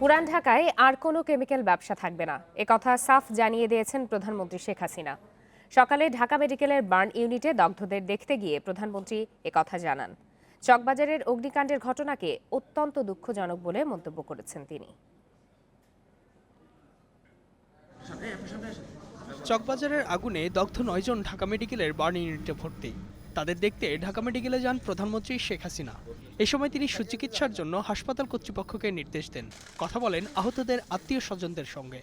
পুরান ঢাকায় আর কোনো কেমিক্যাল ব্যবসা থাকবে না। একথা সাফ জানিয়ে দিয়েছেন প্রধানমন্ত্রী শেখ হাসিনা। সকালে ঢাকা মেডিকেলের বার্ন ইউনিটে দগ্ধদের দেখতে গিয়ে প্রধানমন্ত্রী একথা জানান। চকবাজারের অগ্নিকাণ্ডের ঘটনাকে অত্যন্ত দুঃখজনক বলে মন্তব্য করেছেন তিনি। চকবাজারের আগুনে দগ্ধ নয়জন ঢাকা মেডিকেলের বার্ন ইউনিটে ভর্তি। তাদের দেখতে ঢাকা মেডিকেলে যান প্রধানমন্ত্রী শেখ হাসিনা। এ সময় তিনি সুচিকিৎসার জন্য হাসপাতাল কর্তৃপক্ষকে নির্দেশ দেন। কথা বলেন আহতদের আত্মীয় স্বজনদের সঙ্গে।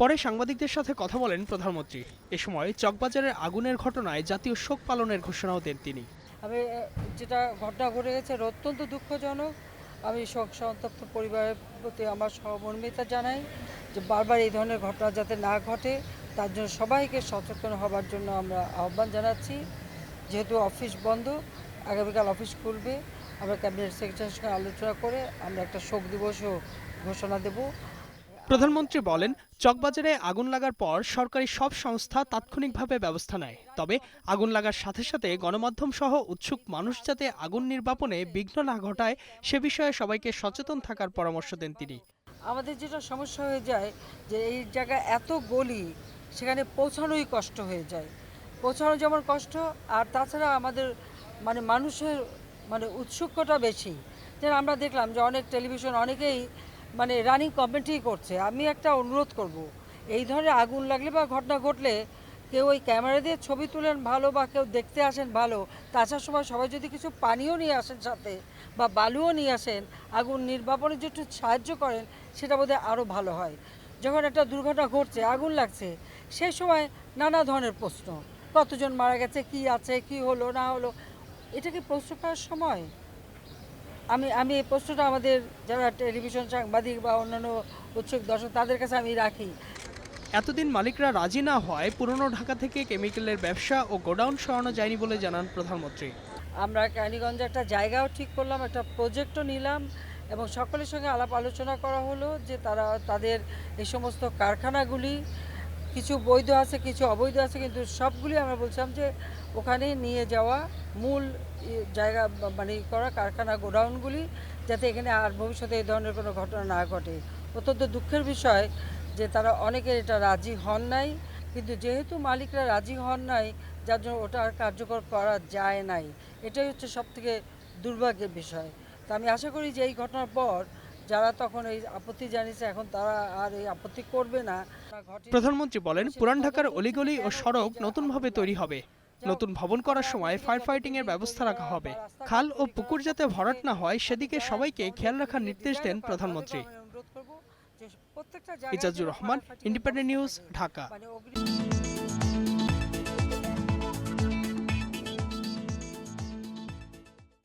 পরে সাংবাদিকদের সাথে কথা বলেন প্রধানমন্ত্রী। এ সময় চকবাজারের আগুনের ঘটনায় জাতীয় শোক পালনের ঘোষণাও দেন তিনি। আমি যেটা ঘটনা ঘটে গেছে অত্যন্ত দুঃখজনক। আমি শোক সন্তপ্ত পরিবারের প্রতি আমার সহমর্মিতা জানাই যে বারবার এই ধরনের ঘটনা যাতে না ঘটে। তার জন্য সবাইকে সচেতন হবার জন্য আমরা আহ্বান জানাচ্ছি। যেহেতু অফিস বন্ধ আগামীকাল অফিস খুলবে আমরা ক্যাবিনেট সেক্রেটারির সঙ্গে আলোচনা করে আমরা একটা শোক দিবসও ঘোষণা দেবো। প্রধানমন্ত্রী বলেন চকবাজারে আগুন লাগার পর সরকারি সব সংস্থা তাৎক্ষণিকভাবে ব্যবস্থা নেয়। তবে আগুন লাগার সাথে সাথে গণমাধ্যম সহ উৎসুক মানুষ যাতে আগুন নির্বাপনে বিঘ্ন না ঘটায় সে বিষয়ে সবাইকে সচেতন থাকার পরামর্শ দেন তিনি। আমাদের যেটা সমস্যা হয়ে যায় যে এই জায়গায় এত গলি সেখানে পৌঁছানোই কষ্ট হয়ে যায়। পৌঁছানো যেমন কষ্ট, আর তাছাড়া আমাদের মানে মানুষের মানে উৎসুকতা বেশি। যেন আমরা দেখলাম যে অনেক টেলিভিশন অনেকেই মানে রানিং কমেন্ট্রি করছে। আমি একটা অনুরোধ করব, এই ধরনের আগুন লাগলে বা ঘটনা ঘটলে কেউ ওই ক্যামেরা দিয়ে ছবি তুলেন ভালো বা কেউ দেখতে আসেন ভালো, তাছাড়া সময় সবাই যদি কিছু পানিও নিয়ে আসেন সাথে বা বালুও নিয়ে আসেন, আগুন নির্বাপনের যে একটু সাহায্য করেন, সেটা বোধহয় আরও ভালো হয়। যখন একটা দুর্ঘটনা ঘটছে, আগুন লাগছে সেই সময় নানা ধরনের প্রশ্ন। কতজন মারা গেছে কি আছে কি হলো না হলো এটা কি প্রশ্ন করার সময়? আমি আমি এই প্রশ্নটা আমাদের যারা টেলিভিশন সাংবাদিক বা অন্যান্য উৎসুক দর্শক তাদের কাছে আমি রাখি। এতদিন মালিকরা রাজি না হওয়ায় পুরনো ঢাকা থেকে কেমিক্যালের ব্যবসা ও গোডাউন সরানো যায়নি বলে জানান প্রধানমন্ত্রী। আমরা ক্যানিগঞ্জে একটা জায়গাও ঠিক করলাম একটা প্রজেক্টও নিলাম এবং সকলের সঙ্গে আলাপ আলোচনা করা হলো যে তারা তাদের এই সমস্ত কারখানাগুলি কিছু বৈধ আছে, কিছু অবৈধ আছে, কিন্তু সবগুলি আমরা বলছিলাম যে ওখানে নিয়ে যাওয়া মূল জায়গা মানে করা কারখানা গোডাউনগুলি যাতে এখানে আর ভবিষ্যতে এই ধরনের কোনো ঘটনা না ঘটে। অত্যন্ত দুঃখের বিষয় যে তারা অনেকে এটা রাজি হন নাই, কিন্তু যেহেতু মালিকরা রাজি হন নাই, যার জন্য ওটা আর কার্যকর করা যায় নাই। এটাই হচ্ছে সবথেকে দুর্ভাগ্যের বিষয়। তা আমি আশা করি যে এই ঘটনার পর যারা তখন এই আপত্তি জানিয়েছে এখন তারা আর এই আপত্তি করবে না। প্রধানমন্ত্রী বলেন পুরান ঢাকার অলিগলি ও সড়ক নতুনভাবে তৈরি হবে। নতুন ভবন করার সময় ফায়ার ফাইটিং এর ব্যবস্থা রাখা হবে। খাল ও পুকুর যাতে ভরাট না হয় সেদিকে সবাইকে খেয়াল রাখার নির্দেশ দেন প্রধানমন্ত্রী। Ezazur Rahman independent news Dhaka. মানে